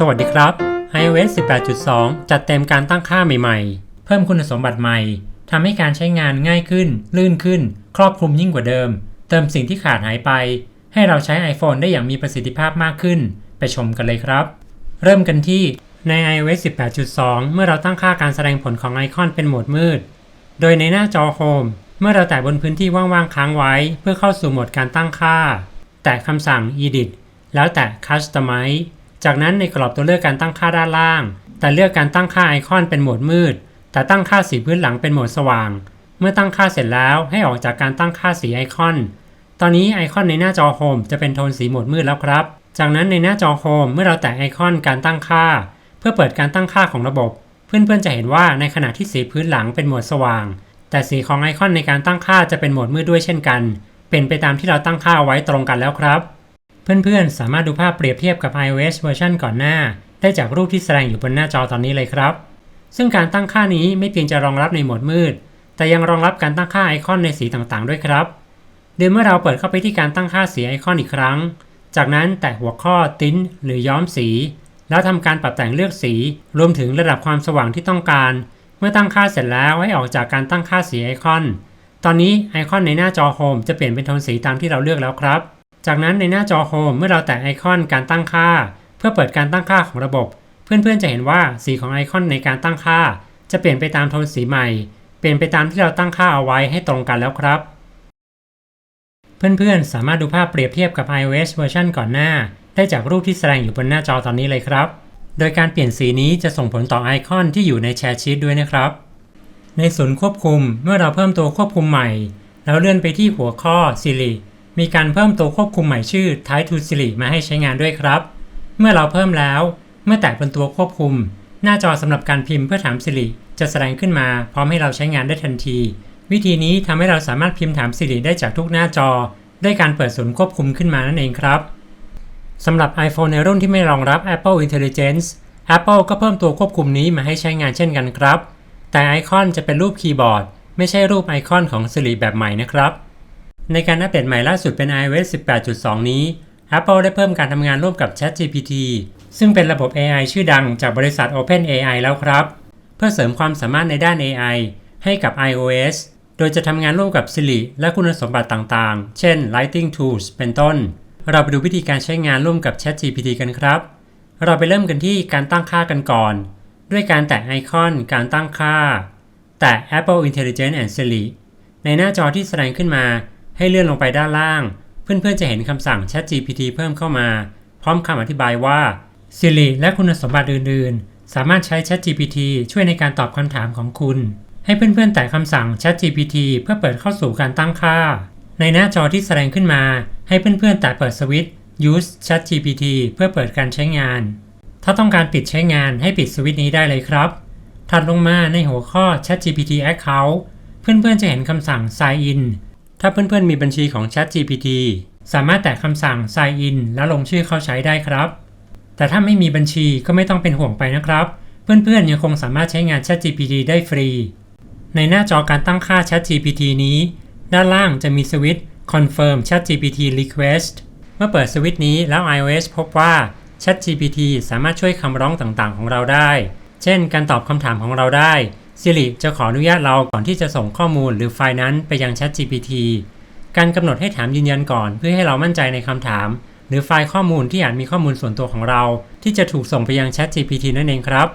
สวัสดีครับ iOS 18.2 จัดเต็มการตั้งค่าใหม่ๆ เพิ่มคุณสมบัติใหม่ ทำให้การใช้งานง่ายขึ้น ลื่นขึ้น ครอบคลุมยิ่งกว่าเดิม เติมสิ่งที่ขาดหายไป ให้เราใช้ iPhone ได้อย่างมีประสิทธิภาพมากขึ้น ไปชมกันเลยครับ เริ่มกันที่ใน iOS 18.2 เมื่อเราตั้งค่าการแสดงผลของไอคอนเป็นโหมดมืด โดยในหน้าจอ Home เมื่อเราแตะบนพื้นที่ว่างๆค้างไว้ เพื่อเข้าสู่โหมดการตั้งค่า แตะคำสั่ง Edit แล้วแตะ Customize จากนั้นในกรอบตัวเลือกการตั้งค่าด้านล่าง แต่เลือกการตั้งค่าไอคอนเป็นโหมดมืด แต่ตั้งค่าสีพื้นหลังเป็นโหมดสว่าง เมื่อตั้งค่าเสร็จแล้วให้ออกจากการตั้งค่าสีไอคอน ตอนนี้ไอคอนในหน้าจอโฮมจะเป็นโทนสีโหมดมืดแล้วครับ จากนั้นในหน้าจอโฮมเมื่อเราแตะไอคอนการตั้งค่า เพื่อเปิดการตั้งค่าของระบบ เพื่อนๆจะเห็นว่าในขณะที่สีพื้นหลังเป็นโหมดสว่าง แต่สีของไอคอนในการตั้งค่าจะเป็นโหมดมืดด้วยเช่นกัน เป็นไปตามที่เราตั้งค่าไว้ตรงกันแล้วครับ เพื่อนๆ สามารถดูภาพเปรียบเทียบกับ iOS เวอร์ชันก่อนหน้า ได้จากรูปที่แสดงอยู่บนหน้าจอตอนนี้เลยครับ ซึ่งการตั้งค่านี้ไม่เพียงจะรองรับในโหมดมืด แต่ยังรองรับการตั้งค่าไอคอนในสีต่างๆ ด้วยครับโดยเมื่อเราเปิดเข้าไปที่การตั้งค่าสีไอคอนอีกครั้ง จากนั้นแตะหัวข้อติ้นหรือย้อมสี แล้วทำการปรับแต่งเลือกสี รวมถึงระดับความสว่างที่ต้องการ เมื่อตั้งค่าเสร็จแล้วให้ออกจากการตั้งค่าสีไอคอน ตอนนี้ไอคอนในหน้าจอโฮมจะเปลี่ยนเป็นโทนสีตามที่เราเลือกแล้วครับ จากนั้นในหน้าจอโฮมเมื่อเราแตะไอคอนการตั้งค่า เพื่อเปิดการตั้งค่าของระบบ เพื่อนๆจะเห็นว่าสีของไอคอนในการตั้งค่า จะเปลี่ยนไปตามโทนสีใหม่ เปลี่ยนไปตามที่เราตั้งค่าเอาไว้ให้ตรงกันแล้วครับ เพื่อนๆสามารถดูภาพเปรียบเทียบกับ iOS เวอร์ชันก่อนหน้า ได้จากรูปที่แสดงอยู่บนหน้าจอตอนนี้เลยครับ โดยการเปลี่ยนสีนี้จะส่งผลต่อไอคอนที่อยู่ในแชร์ชีตด้วยนะครับ ในศูนย์ควบคุมเมื่อเราเพิ่มตัวควบคุมใหม่แล้วเลื่อนไปที่หัวข้อ Siri มีการเพิ่มตัวควบคุมใหม่ชื่อ Type to Siri มาให้ใช้งานด้วยครับ เมื่อเราเพิ่มแล้ว เมื่อแตะบนตัวควบคุม หน้าจอสำหรับการพิมพ์เพื่อถาม Siri จะแสดงขึ้นมา พร้อมให้เราใช้งานได้ทันที วิธีนี้ทำให้เราสามารถพิมพ์ถาม Siri ได้จากทุกหน้าจอ ด้วยการเปิดศูนย์ควบคุมขึ้นมานั่นเองครับสำหรับ iPhone ในรุ่นที่ไม่รองรับ Apple Intelligence Apple ก็เพิ่มตัวควบคุมนี้มาให้ใช้งานเช่นกันครับ แต่ไอคอนจะเป็นรูปคีย์บอร์ด ไม่ใช่รูปไอคอนของ Siri แบบใหม่นะครับ ในการอัปเดตใหม่ล่าสุดเป็น iOS 18.2 นี้ Apple ได้เพิ่มการทำงานร่วมกับ ChatGPT ซึ่งเป็นระบบ AI ชื่อดังจากบริษัท OpenAI แล้วครับ เพื่อเสริมความสามารถในด้าน AI ให้กับ iOS โดยจะทำงานร่วมกับ Siri และคุณสมบัติต่างๆ เช่น Lighting Tools เป็นต้น เราไปดูวิธีการใช้งานร่วมกับ ChatGPT กันครับ เราไปเริ่มกันที่การตั้งค่ากันก่อน ด้วยการแตะไอคอนการตั้งค่า แตะ Apple Intelligence and Siri ในหน้าจอที่แสดงขึ้นมา ให้เลื่อนลงไปด้านล่าง เพื่อนๆจะเห็นคำสั่ง ChatGPT เพิ่มเข้ามา พร้อมคำอธิบายว่า Siri และคุณสมบัติอื่นๆ สามารถใช้ ChatGPT ช่วยในการตอบคำถามของคุณ ให้เพื่อนๆ แตะคำสั่ง ChatGPT เพื่อเปิดเข้าสู่การตั้งค่า ในหน้าจอที่แสดงขึ้นมา ให้เพื่อนๆ แตะเปิดสวิตช์ Use ChatGPT เพื่อเปิดการใช้งาน ถ้าต้องการปิดใช้งานให้ปิดสวิตช์นี้ได้เลยครับ ถัดลงมาในหัวข้อ ChatGPT Account เพื่อนๆ จะเห็นคำสั่ง Sign In ถ้าเพื่อนๆมีบัญชีของ ChatGPT สามารถแตะคำสั่ง Sign In แล้วลงชื่อเข้าใช้ได้ครับ แต่ถ้าไม่มีบัญชีก็ไม่ต้องเป็นห่วงไปนะครับ เพื่อนๆยังคงสามารถใช้งาน ChatGPT ได้ฟรี ในหน้าจอการตั้งค่า ChatGPT นี้ ด้านล่างจะมีสวิตช์ Confirm ChatGPT Request เมื่อเปิดสวิตช์นี้แล้ว iOS พบว่า ChatGPT สามารถช่วยคำร้องต่างๆ ของเราได้ เช่น การตอบคำถามของเราได้ Siri จะขออนุญาตเราก่อนที่จะส่งข้อมูลหรือไฟล์นั้นไปยัง ChatGPT การกำหนดให้ถามยืนยันก่อน เพื่อให้เรามั่นใจในคำถาม หรือไฟล์ข้อมูลที่อาจมีข้อมูลส่วนตัวของเรา ที่จะถูกส่งไปยัง ChatGPT นั่นเองครับ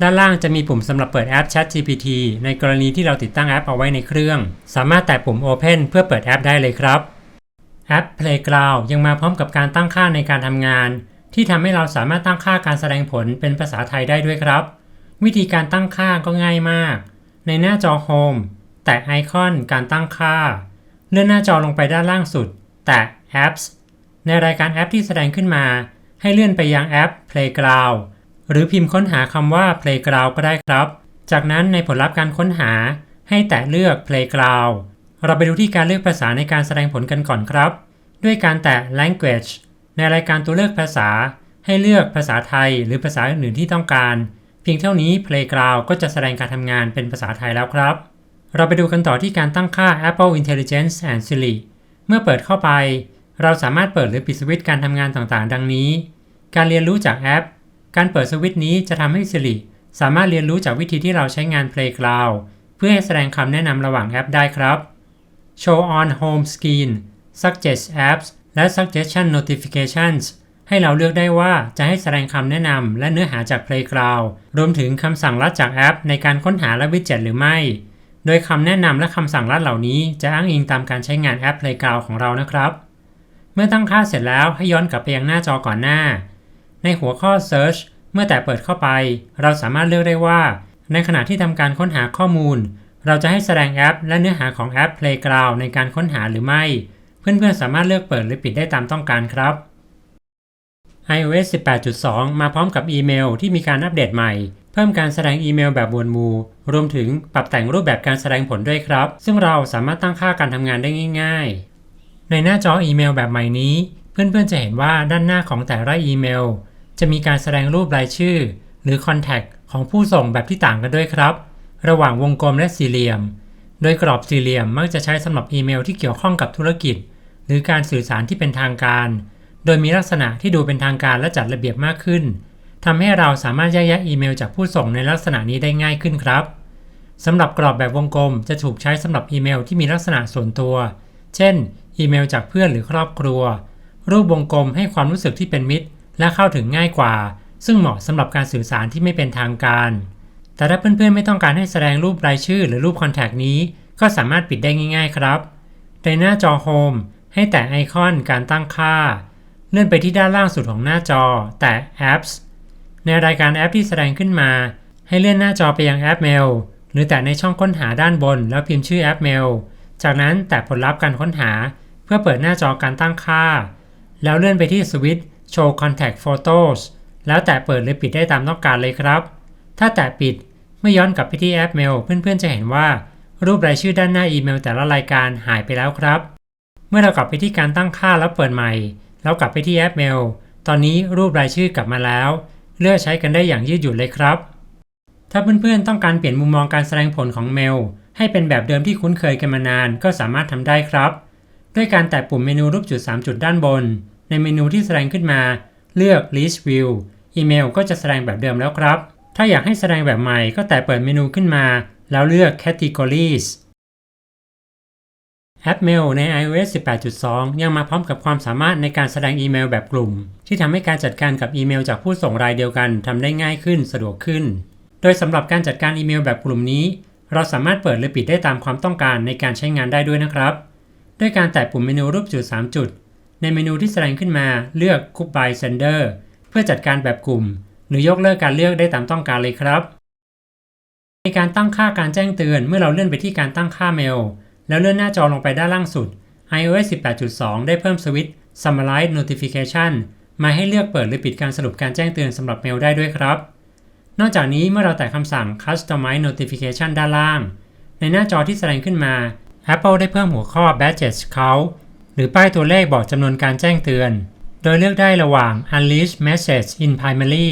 ด้านล่างจะมีปุ่มสำหรับเปิดแอป ChatGPT ในกรณีที่เราติดตั้งแอปเอาไว้ในเครื่อง สามารถแตะปุ่ม Open เพื่อเปิดแอปได้เลยครับ แอป Playground ยังมาพร้อมกับการตั้งค่าในการทำงาน ที่ทำให้เราสามารถตั้งค่าการแสดงผลเป็นภาษาไทยได้ด้วยครับ วิธีการตั้งค่าก็ง่ายมาก ในหน้าจอ Home แตะไอคอนการตั้งค่า เลื่อนหน้าจอลงไปด้านล่างสุด แตะ Apps ในรายการแอปที่แสดงขึ้นมา ให้เลื่อนไปยังแอป Playground หรือพิมพ์ค้นหาคำว่า Playground ก็ได้ครับ จากนั้นในผลลัพธ์การค้นหา ให้แตะเลือก Playground เราไปดูที่การเลือกภาษาในการแสดงผลกันก่อนครับ ด้วยการแตะ Language ในรายการตัวเลือกภาษา ให้เลือกภาษาไทยหรือภาษาอื่นๆที่ต้องการ พียงเท่านี้ Playground ก็จะแสดงการทำงานเป็นภาษาไทยแล้วครับ เราไปดูกันต่อที่การตั้งค่า Apple Intelligence and Siri เมื่อเปิดเข้าไป เราสามารถเปิดหรือปิดสวิตช์การทำงานต่างๆ ดังนี้ การเรียนรู้จากแอป การเปิดสวิตช์นี้จะทำให้ Siri สามารถเรียนรู้จากวิธีที่เราใช้งาน Playground เพื่อให้แสดงคำแนะนำระหว่างแอปได้ครับ Show on Home Screen Suggest Apps และ Suggestion Notifications ให้เราเลือกได้ว่าจะให้แสดงคำแนะนำและเนื้อหาจาก Playground รวมถึงคำสั่งลัดจากแอป ในการค้นหาและวิดเจ็ตหรือไม่ โดยคำแนะนำและคำสั่งลัดเหล่านี้ จะอ้างอิงตามการใช้งานแอป Playground ของเรานะครับ เมื่อตั้งค่าเสร็จแล้วให้ย้อนกลับไปยังหน้าจอก่อนหน้า ในหัวข้อ Search เมื่อแต่เปิดเข้าไป เราสามารถเลือกได้ว่า ในขณะที่ทำการค้นหาข้อมูล เราจะให้แสดงแอป และเนื้อหาของแอป Playground ในการค้นหาหรือไม่ เพื่อนๆสามารถเลือกเปิดหรือปิดได้ตามต้องการครับ iOS 18.2 มาพร้อมกับอีเมลที่มีการอัปเดตใหม่ เพิ่มการแสดงอีเมลแบบบวนมู รวมถึงปรับแต่งรูปแบบการแสดงผลด้วยครับ ซึ่งเราสามารถตั้งค่าการทำงานได้ง่าย ๆ ในหน้าจออีเมลแบบใหม่นี้ เพื่อนๆจะเห็นว่าด้านหน้าของแต่ละอีเมล จะมีการแสดงรูปรายชื่อ หรือ Contact ของผู้ส่งแบบที่ต่างกันด้วยครับ ระหว่างวงกลมและสี่เหลี่ยม โดยกรอบสี่เหลี่ยมมักจะใช้สำหรับอีเมลที่เกี่ยวข้องกับธุรกิจ หรือการสื่อสารที่เป็นทางการ โดยมีลักษณะที่ดูเป็นทางการและจัดระเบียบมากขึ้นทำให้เราสามารถแยกแยะอีเมลจากผู้ส่งในลักษณะนี้ได้ง่ายขึ้นครับสำหรับกรอบแบบวงกลมจะถูกใช้สำหรับอีเมลที่มีลักษณะส่วนตัว เช่น อีเมลจากเพื่อนหรือครอบครัว รูปวงกลมให้ความรู้สึกที่เป็นมิตร และเข้าถึงง่ายกว่า ซึ่งเหมาะสำหรับการสื่อสารที่ไม่เป็นทางการ แต่ถ้าเพื่อนๆไม่ต้องการให้แสดงรูปรายชื่อหรือรูปคอนแทคนี้ ก็สามารถปิดได้ง่าย ๆ ครับในหน้าจอโฮมให้แตะไอคอนการตั้งค่า เลื่อนไปที่ด้านล่างสุดของหน้าจอ แตะ Apps ในรายการแอปที่แสดงขึ้นมา ให้เลื่อนหน้าจอไปยังแอปเมลหรือแตะในช่องค้นหาด้านบน แล้วพิมพ์ชื่อแอปเมลจากนั้นแตะผลลัพธ์การค้นหา เพื่อเปิดหน้าจอการตั้งค่า แล้วเลื่อนไปที่สวิตช์ Show Contact Photos แล้วแตะเปิดหรือปิดได้ตามต้องการเลยครับ ถ้าแตะปิดเมื่อย้อนกลับไปที่แอปเมลเพื่อนๆจะเห็นว่า รูปรายชื่อด้านหน้าอีเมลแต่ละรายการหายไปแล้วครับ เมื่อเรากลับไปที่การตั้งค่าแล้วเปิดใหม่ แล้วกลับไปที่แอปเมล ตอนนี้รูปรายชื่อกลับมาแล้ว เลือกใช้กันได้อย่างยืดหยุ่นเลยครับ ถ้าเพื่อนๆต้องการเปลี่ยนมุมมองการแสดงผลของเมล ให้เป็นแบบเดิมที่คุ้นเคยกันมานาน ก็สามารถทำได้ครับ ด้วยการแตะปุ่มเมนูรูปจุด 3 จุดด้านบน ในเมนูที่แสดงขึ้นมา เลือก List View อีเมลก็จะแสดงแบบเดิมแล้วครับ ถ้าอยากให้แสดงแบบใหม่ก็แตะเปิดเมนูขึ้นมา แล้วเลือก Categories แอป Mail ใน iOS 18.2 ยังมาพร้อมกับความสามารถในการแสดงอีเมลแบบกลุ่ม ที่ทำให้การจัดการกับอีเมลจากผู้ส่งรายเดียวกันทำได้ง่ายขึ้นสะดวกขึ้น โดยสำหรับการจัดการอีเมลแบบกลุ่มนี้ เราสามารถเปิดหรือปิดได้ตามความต้องการในการใช้งานได้ด้วยนะครับ ด้วยการแตะปุ่มเมนูรูปจุด 3 จุด ในเมนูที่แสดงขึ้นมาเลือก Group by Sender เพื่อจัดการแบบกลุ่ม หรือยกเลิกการเลือกได้ตามต้องการเลยครับ ในการตั้งค่าการแจ้งเตือนเมื่อเราเลื่อนไปที่การตั้งค่าเมล แล้วเลื่อนหน้าจอลงไปด้านล่างสุด iOS 18.2 ได้เพิ่มสวิตช์ Summarize Notification มาให้เลือกเปิดหรือปิดการสรุปการแจ้งเตือนสำหรับเมลได้ด้วยครับ นอกจากนี้เมื่อเราแตะคำสั่ง Customize Notification ด้านล่าง ในหน้าจอที่แสดงขึ้นมา Apple ได้เพิ่มหัวข้อ Badges Count หรือป้ายตัวเลขบอกจำนวนการแจ้งเตือน โดยเลือกได้ระหว่าง Unleash Message in Primary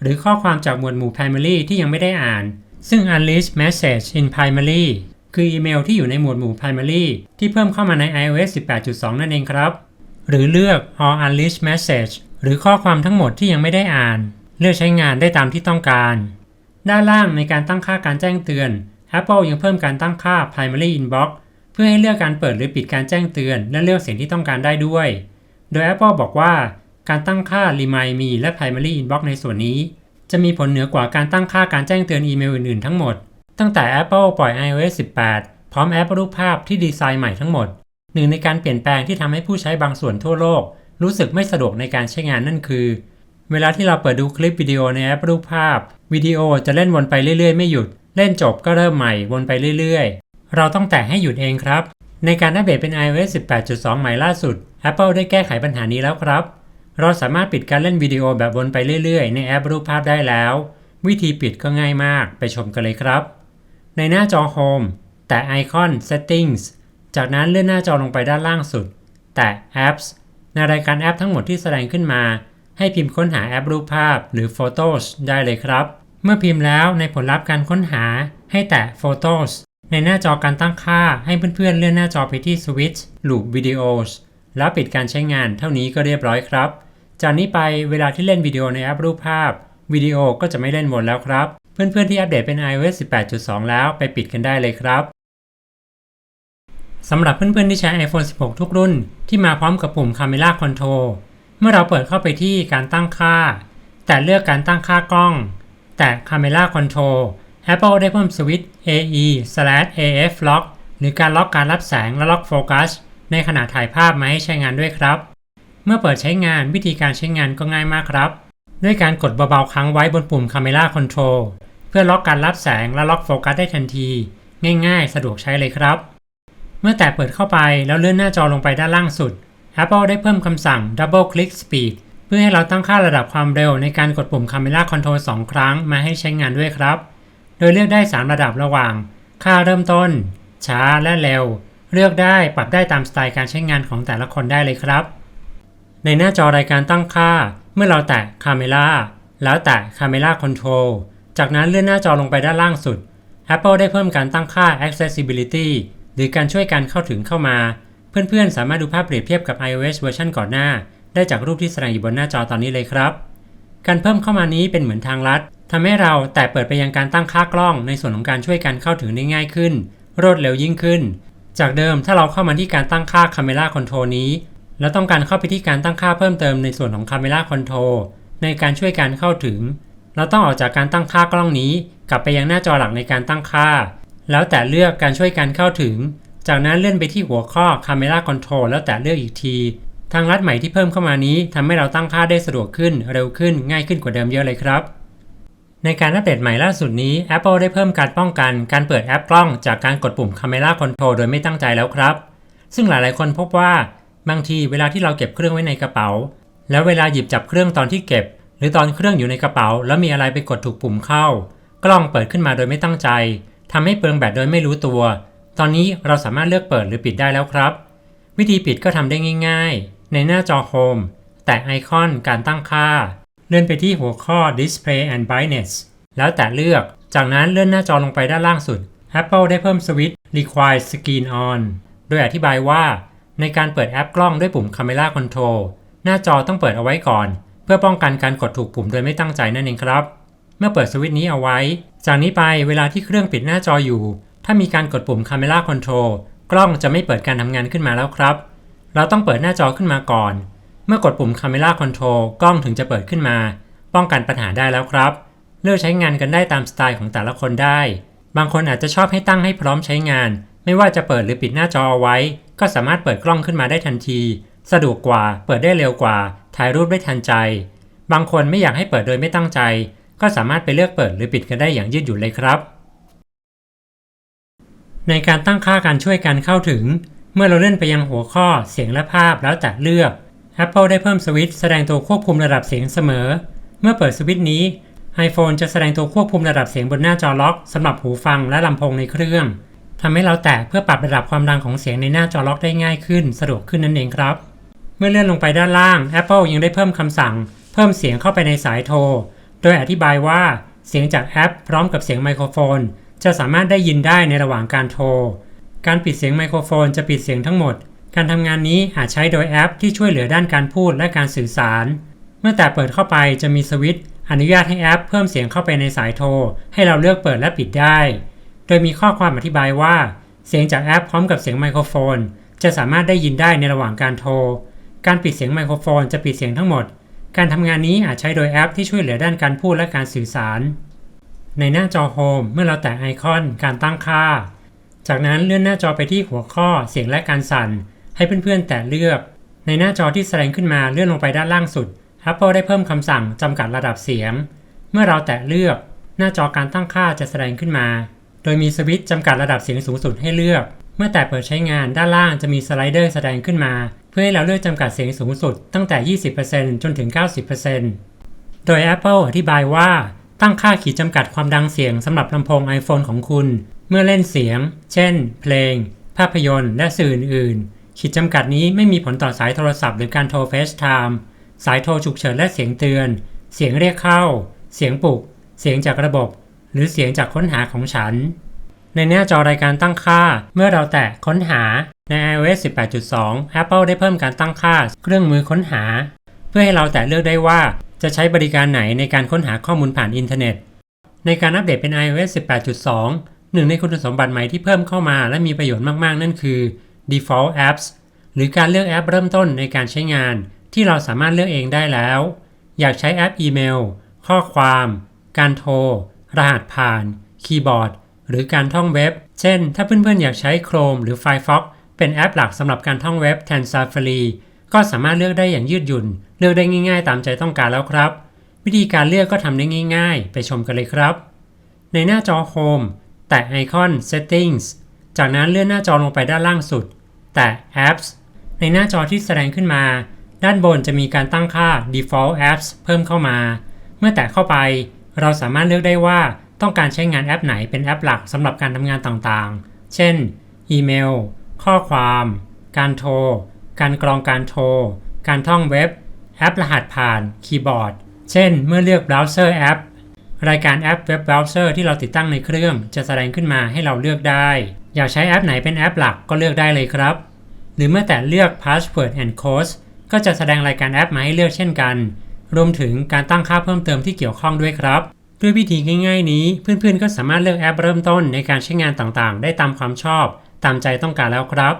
หรือข้อความจากหมวดหมู่ Primary ที่ยังไม่ได้อ่าน ซึ่ง Unleash Message in Primary คืออีเมลที่อยู่ในหมวดหมู่ Primary ที่เพิ่มเข้ามาใน iOS 18.2 นั่นเองครับ หรือเลือก All Unleash Message หรือข้อความทั้งหมดที่ยังไม่ได้อ่าน เลือกใช้งานได้ตามที่ต้องการ ด้านล่างในการตั้งค่าการแจ้งเตือน Apple ยังเพิ่มการตั้งค่า Primary Inbox เพื่อให้เลือกการเปิดหรือปิดการแจ้งเตือน และเลือกเสิ่งที่ต้องการได้ด้วย โดย Apple บอกว่าการตั้งค่า Remind Me และ Primary Inbox ในส่วนนี้ จะมีผลเหนือกว่าการตั้งค่าการแจ้งเตือนอีเมลอื่นๆทั้งหมด ตั้งแต่ Apple ปล่อย iOS 18 พร้อมแอปรูปภาพที่ดีไซน์ใหม่ทั้งหมด หนึ่งในการเปลี่ยนแปลงที่ทำให้ผู้ใช้บางส่วนทั่วโลก รู้สึกไม่สะดวกในการใช้งานนั่นคือ เวลาที่เราเปิดดูคลิปวิดีโอในแอปรูปภาพวิดีโอจะเล่นวนไปเรื่อยๆ ไม่หยุด เล่นจบก็เริ่มใหม่วนไปเรื่อยๆ เราต้องแตะให้หยุดเองครับ ในการอัปเดตเป็น iOS 18.2 ใหม่ล่าสุด Apple ได้แก้ไขปัญหานี้แล้วครับ เราสามารถปิดการเล่นวิดีโอแบบวนไปเรื่อยๆ ในแอปรูปภาพได้แล้ว วิธีปิดก็ง่ายมากไปชมกันเลยครับ ในหน้าจอ Home แตะไอคอน Settings จากนั้นเลื่อนหน้าจอลงไปด้านล่างสุด แตะ Apps ในรายการแอปทั้งหมดที่แสดงขึ้นมา ให้พิมพ์ค้นหาแอปรูปภาพหรือ Photos ได้เลยครับ เมื่อพิมพ์แล้วในผลลัพธ์การค้นหาให้แตะ Photos ในหน้าจอการตั้งค่าให้เพื่อนๆเลื่อนหน้าจอไปที่ Switch Loop Videos แล้วปิดการใช้งานเท่านี้ก็เรียบร้อยครับ จากนี้ไปเวลาที่เล่นวิดีโอในแอปรูปภาพวิดีโอก็จะไม่เล่นวนแล้วครับ เพื่อนๆที่อัปเดตเป็น iOS 18.2 แล้วไปปิดกันได้เลยครับสำหรับเพื่อนๆที่ใช้ iPhone 16 ทุกรุ่น ที่มาพร้อมกับปุ่ม Camera Control เมื่อเราเปิดเข้าไปที่การตั้งค่า แต่เลือกการตั้งค่ากล้อง แต่ Camera Control Apple ได้เพิ่มสวิตช์ AE/AF Lock หรือการล็อกการรับแสงและล็อกโฟกัสในขณะถ่ายภาพมาให้ใช้งานด้วยครับ เมื่อเปิดใช้งานวิธีการใช้งานก็ง่ายมากครับ ด้วยการกดเบาๆค้างไว้บนปุ่ม Camera Control เพื่อล็อกการรับแสงและล็อกโฟกัสได้ทันที ง่ายๆ สะดวกใช้เลยครับ เมื่อแตะเปิดเข้าไปแล้วเลื่อนหน้าจอลงไปด้านล่างสุด Apple ได้เพิ่มคำสั่ง Double Click Speed เพื่อให้เราตั้งค่าระดับความเร็วในการกดปุ่ม Camera Control 2 ครั้งมาให้ใช้งานด้วยครับ โดยเลือกได้ 3 ระดับระหว่าง ค่าเริ่มต้น ช้าและเร็ว เลือกได้ปรับได้ตามสไตล์การใช้งานของแต่ละคนได้เลยครับ ในหน้าจอรายการตั้งค่า เมื่อเราแตะ Camera แล้วแตะ Camera Control จากนั้นเลื่อนหน้าจอลงไปด้านล่างสุด Apple ได้เพิ่มการตั้งค่า Accessibility หรือการช่วยการเข้าถึงเข้ามา เพื่อนๆ สามารถดูภาพเปรียบเทียบกับ iOS เวอร์ชันก่อนหน้า ได้จากรูปที่แสดงอยู่บนหน้าจอตอนนี้เลยครับ การเพิ่มเข้ามานี้เป็นเหมือนทางลัดทำให้เราแตะเปิดไปยังการตั้งค่ากล้อง ในส่วนของการช่วยการเข้าถึงได้ง่ายขึ้น รวดเร็วยิ่งขึ้น จากเดิมถ้าเราเข้ามาที่การตั้งค่า Camera Control นี้ แล้วต้องการเข้าไปที่การตั้งค่าเพิ่มเติมในส่วนของ Camera Control ในการช่วยการเข้าถึง เราต้องออกจากการตั้งค่ากล้องนี้ กลับไปยังหน้าจอหลักในการตั้งค่า แล้วแต่เลือกการช่วยการเข้าถึง จากนั้นเลื่อนไปที่หัวข้อ Camera Control แล้วแต่เลือกอีกที ทางลัดใหม่ที่เพิ่มเข้ามานี้ทำให้เราตั้งค่าได้สะดวกขึ้น เร็วขึ้น ง่ายขึ้นกว่าเดิมเยอะเลยครับ ในการอัปเดตใหม่ล่าสุดนี้ Apple ได้เพิ่มการป้องกันการเปิดแอปกล้อง จากการกดปุ่ม Camera Control โดยไม่ตั้งใจแล้วครับ ซึ่งหลายๆ คนพบว่า บางทีเวลาที่เราเก็บเครื่องไว้ในกระเป๋า แล้วเวลาหยิบจับเครื่องตอนที่เก็บ หรือตอนเครื่องอยู่ในกระเป๋า แล้วมีอะไรไปกดถูกปุ่มเข้า กล้องเปิดขึ้นมาโดยไม่ตั้งใจทำให้เปลืองแบตโดยไม่รู้ตัว ตอนนี้เราสามารถเลือกเปิดหรือปิดได้แล้วครับ วิธีปิดก็ทำได้ง่าย ๆ ในหน้าจอโฮมแตะไอคอนการตั้งค่า เลื่อนไปที่หัวข้อ Display and Brightness แล้วแตะเลือก จากนั้นเลื่อนหน้าจอลงไปด้านล่างสุด Apple ได้เพิ่มสวิตช์ Require Screen On โดยอธิบายว่า ในการเปิดแอปกล้องด้วยปุ่ม Camera Control หน้าจอต้องเปิดเอาไว้ก่อน พื่อป้องกันการกดถูกปุ่มโดยไม่ตั้งใจนั่นเองครับ เมื่อเปิดสวิตช์นี้เอาไว้ จากนี้ไปเวลาที่เครื่องปิดหน้าจออยู่ ถ้ามีการกดปุ่ม Camera Control กล้องจะไม่เปิดการทำงานขึ้นมาแล้วครับ เราต้องเปิดหน้าจอขึ้นมาก่อน เมื่อกดปุ่ม Camera Control กล้องถึงจะเปิดขึ้นมา ป้องกันปัญหาได้แล้วครับ เลือกใช้งานกันได้ตามสไตล์ของแต่ละคนได้ บางคนอาจจะชอบให้ตั้งให้พร้อมใช้งาน ไม่ว่าจะเปิดหรือปิดหน้าจอเอาไว้ ก็สามารถเปิดกล้องขึ้นมาได้ทันที สะดวกกว่า เปิดได้เร็วกว่า ถ่ายรูปได้ทันใจ บางคนไม่อยากให้เปิดโดยไม่ตั้งใจ ก็สามารถไปเลือกเปิดหรือปิดกันได้อย่างยืดหยุ่นเลยครับ ในการตั้งค่าการช่วยการเข้าถึง เมื่อเราเลื่อนไปยังหัวข้อเสียงและภาพแล้วแตะเลือก Apple ได้เพิ่มสวิตช์แสดงตัวควบคุมระดับเสียงเสมอ เมื่อเปิดสวิตช์นี้ iPhone จะแสดงตัวควบคุมระดับเสียงบนหน้าจอล็อกสำหรับหูฟังและลำโพงในเครื่องทำให้เราแตะเพื่อปรับระดับความดังของเสียงในหน้าจอล็อกได้ง่ายขึ้น สะดวกขึ้นนั่นเองครับ เมื่อเลื่อนลงไปด้านล่าง Apple ยังได้เพิ่มคำสั่ง เพิ่มเสียงเข้าไปในสายโทร โดยอธิบายว่าเสียงจากแอปพร้อมกับเสียงไมโครโฟน จะสามารถได้ยินได้ในระหว่างการโทร การปิดเสียงไมโครโฟนจะปิดเสียงทั้งหมด การทำงานนี้อาจใช้โดยแอปที่ช่วยเหลือด้านการพูดและการสื่อสาร เมื่อแต่เปิดเข้าไปจะมีสวิตช์อนุญาตให้แอปเพิ่มเสียงเข้าไปในสายโทร ให้เราเลือกเปิดและปิดได้ โดยมีข้อความอธิบายว่า เสียงจากแอปพร้อมกับเสียงไมโครโฟน จะสามารถได้ยินได้ในระหว่างการโทร การปิดเสียงไมโครโฟนจะปิดเสียงทั้งหมด การทำงานนี้อาจใช้โดยแอปที่ช่วยเหลือด้านการพูดและการสื่อสาร ในหน้าจอโฮมเมื่อเราแตะไอคอนการตั้งค่า จากนั้นเลื่อนหน้าจอไปที่หัวข้อเสียงและการสั่น ให้เพื่อนๆแตะเลือก ในหน้าจอที่แสดงขึ้นมาเลื่อนลงไปด้านล่างสุด Apple ได้เพิ่มคำสั่งจำกัดระดับเสียง เมื่อเราแตะเลือก หน้าจอการตั้งค่าจะแสดงขึ้นมา โดยมีสวิตช์จำกัดระดับเสียงสูงสุดให้เลือก เมื่อแตะเปิดใช้งานด้านล่างจะมีสไลเดอร์แสดงขึ้นมา เพื่อให้เราเลือกจำกัดเสียงสูงสุดตั้งแต่ 20%จนถึง 90%โดย Apple อธิบายว่าตั้งค่าขีดจำกัดความดังเสียงสำหรับลำโพง iPhone ของคุณ เมื่อเล่นเสียง เช่น เพลง ภาพยนตร์ และสื่ออื่นๆ ขีดจำกัดนี้ไม่มีผลต่อสายโทรศัพท์หรือการโทร FaceTime สายโทรฉุกเฉินและเสียงเตือน เสียงเรียกเข้า เสียงปลุก เสียงจากระบบ หรือเสียงจากค้นหาของฉัน ในหน้าจอรายการตั้งค่า เมื่อเราแตะค้นหา ใน iOS 18.2 Apple ได้เพิ่มการตั้งค่าเครื่องมือค้นหา เพื่อให้เราแตะเลือกได้ว่าจะใช้บริการไหนในการค้นหาข้อมูลผ่านอินเทอร์เน็ต ในการอัปเดตเป็น iOS 18.2 หนึ่งในคุณสมบัติใหม่ที่เพิ่มเข้ามาและมีประโยชน์มาก ๆ นั่นคือ default apps หรือการเลือกแอปเริ่มต้นในการใช้งาน ที่เราสามารถเลือกเองได้แล้ว อยากใช้แอปอีเมล ข้อความ การโทร รหัสผ่าน คีย์บอร์ด หรือการท่องเว็บ เช่น ถ้าเพื่อนๆ อยากใช้ Chrome หรือ Firefox เป็นแอปหลักสำหรับการท่องเว็บแทน Safari ก็สามารถเลือกได้อย่างยืดหยุ่น เลือกได้ง่ายๆ ตามใจต้องการแล้วครับ วิธีการเลือกก็ทำได้ง่าย ๆ ไปชมกันเลยครับ ในหน้าจอ Home แตะไอคอน Settings จากนั้นเลื่อนหน้าจอลงไปด้านล่างสุด แตะ Apps ในหน้าจอที่แสดงขึ้นมา ด้านบนจะมีการตั้งค่า Default Apps เพิ่มเข้ามา เมื่อแตะเข้าไป เราสามารถเลือกได้ว่าต้องการใช้งานแอปไหนเป็นแอปหลักสำหรับการทำงานต่างๆ เช่น อีเมล ข้อความ การโทร การกรองการโทร การท่องเว็บ แอปรหัสผ่าน คีย์บอร์ด เช่น เมื่อเลือกเบราว์เซอร์แอป รายการแอปเว็บเบราว์เซอร์ที่เราติดตั้งในเครื่อง จะแสดงขึ้นมาให้เราเลือกได้ อยากใช้แอปไหนเป็นแอปหลักก็เลือกได้เลยครับ หรือเมื่อแตะเลือก Password and Code ก็จะแสดงรายการแอปมาให้เลือกเช่นกัน รวมถึงการตั้งค่าเพิ่มเติมที่เกี่ยวข้องด้วยครับด้วยวิธีง่ายๆนี้ เพื่อนๆ ก็สามารถเลือกแอปเริ่มต้นในการใช้งานต่างๆ ได้ตามความชอบ ตามใจต้องการแล้วครับ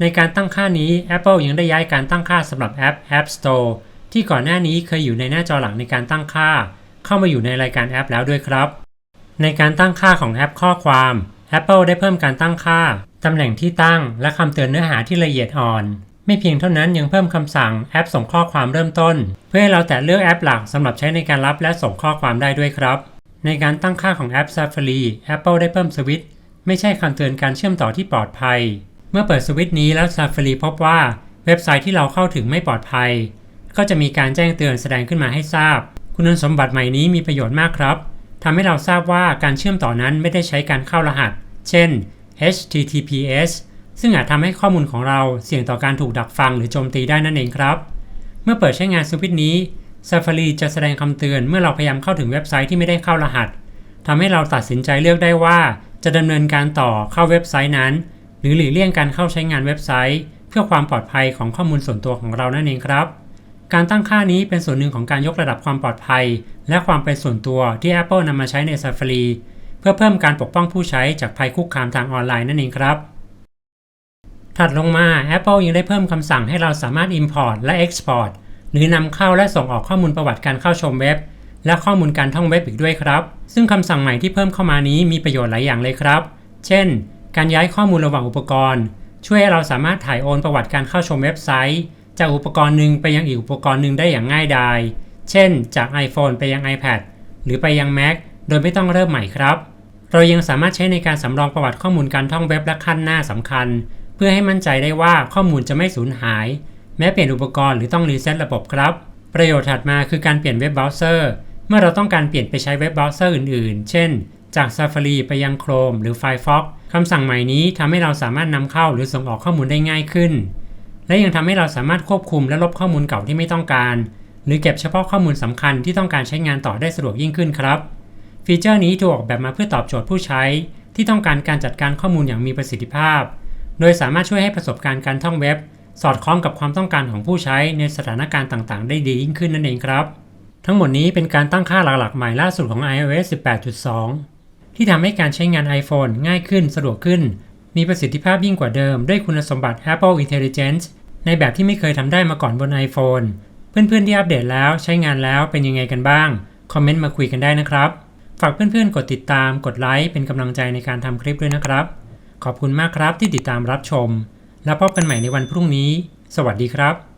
ในการตั้งค่านี้ Apple ยังได้ย้ายการตั้งค่าสำหรับแอป App Store ที่ก่อนหน้านี้เคยอยู่ในหน้าจอหลังในการตั้งค่า เข้ามาอยู่ในรายการแอปแล้วด้วยครับ ในการตั้งค่าของแอปข้อความ Apple ได้เพิ่มการตั้งค่า ตำแหน่งที่ตั้ง และคำเตือนเนื้อหาที่ละเอียดอ่อน ไม่เพียงเท่านั้นยังเพิ่มคำสั่งแอปส่งข้อความเริ่มต้น เพื่อให้เราแตะเลือกแอปหลักสำหรับใช้ในการรับและส่งข้อความได้ด้วยครับ ในการตั้งค่าของแอป Safari Apple ได้เพิ่มสวิตช์ ไม่ใช่คำเตือนการเชื่อมต่อที่ปลอดภัย เมื่อเปิดสวิตช์นี้แล้ว Safari พบว่าเว็บไซต์ที่เราเข้าถึงไม่ปลอดภัย ก็จะมีการแจ้งเตือนแสดงขึ้นมาให้ทราบ คุณสมบัติใหม่นี้มีประโยชน์มากครับทำให้เราทราบว่าการเชื่อมต่อนั้นไม่ได้ใช้การเข้ารหัส เช่น HTTPS ซึ่งอาจทำให้ข้อมูลของเราเสี่ยงต่อการถูกดักฟังหรือโจมตีได้นั่นเองครับ เมื่อเปิดใช้งานสวิตช์นี้ Safari จะแสดงคำเตือนเมื่อเราพยายามเข้าถึงเว็บไซต์ที่ไม่ได้เข้ารหัสทำให้เราตัดสินใจเลือกได้ว่า จะดำเนินการต่อเข้าเว็บไซต์นั้น หรือหลีกเลี่ยงการเข้าใช้งานเว็บไซต์ เพื่อความปลอดภัยของข้อมูลส่วนตัวของเรานั่นเองครับ การตั้งค่านี้เป็นส่วนหนึ่งของการยกระดับความปลอดภัย และความเป็นส่วนตัวที่ Apple นำมาใช้ใน Safari เพื่อเพิ่มการปกป้องผู้ใช้จากภัยคุกคามทางออนไลน์นั่นเองครับถัดลงมา Apple ยังได้เพิ่มคำสั่งให้เราสามารถ Import และ Export หรือนำเข้าและส่งออกข้อมูลประวัติการเข้าชมเว็บ และข้อมูลการท่องเว็บอีกด้วยครับ ซึ่งคำสั่งใหม่ที่เพิ่มเข้ามานี้มีประโยชน์หลายอย่างเลยครับ เช่น การย้ายข้อมูลระหว่างอุปกรณ์ ช่วยให้เราสามารถถ่ายโอนประวัติการเข้าชมเว็บไซต์ จากอุปกรณ์หนึ่งไปยังอีกอุปกรณ์หนึ่งได้อย่างง่ายดาย เช่น จาก iPhone ไปยัง iPad หรือไปยัง Mac โดยไม่ต้องเริ่มใหม่ครับ เรายังสามารถใช้ในการสำรองประวัติข้อมูลการท่องเว็บและขั้นหน้าสำคัญ เพื่อให้มั่นใจได้ว่าข้อมูลจะไม่สูญหาย แม้เปลี่ยนอุปกรณ์หรือต้องรีเซ็ตระบบครับ ประโยชน์ถัดมาคือการเปลี่ยนเว็บเบราว์เซอร์ เมื่อเราต้องการเปลี่ยนไปใช้เว็บเบราว์เซอร์อื่นๆ เช่น จาก Safari ไปยัง Chrome หรือ Firefox คำสั่งใหม่นี้ทำให้เราสามารถนำเข้าหรือส่งออกข้อมูลได้ง่ายขึ้น และยังทำให้เราสามารถควบคุมและลบข้อมูลเก่าที่ไม่ต้องการ หรือเก็บเฉพาะข้อมูลสำคัญที่ต้องการใช้งานต่อได้สะดวกยิ่งขึ้นครับ ฟีเจอร์นี้ถูกออกแบบมาเพื่อตอบโจทย์ผู้ใช้ ที่ต้องการการจัดการข้อมูลอย่างมีประสิทธิภาพ โดยสามารถช่วยให้ประสบการณ์การท่องเว็บ สอดคล้องกับความต้องการของผู้ใช้ในสถานการณ์ต่างๆ ได้ดียิ่งขึ้นนั่นเองครับ ทั้งหมดนี้เป็นการตั้งค่าหลักๆ ใหม่ล่าสุดของ iOS 18.2 ที่ทำให้การใช้งาน iPhone ง่ายขึ้นสะดวกขึ้น มีประสิทธิภาพยิ่งกว่าเดิมด้วยคุณสมบัติ Apple Intelligence ในแบบที่ไม่เคยทำได้มาก่อนบน iPhone เพื่อนๆที่อัปเดตแล้วใช้งานแล้วเป็นยังไงกันบ้าง คอมเมนต์มาคุยกันได้นะครับ ฝากเพื่อนๆ กดติดตาม กดไลค์เป็นกำลังใจในการทำคลิปด้วยนะครับ ขอบคุณมากครับที่ติดตามรับชม แล้วพบกันใหม่ในวันพรุ่งนี้ สวัสดีครับ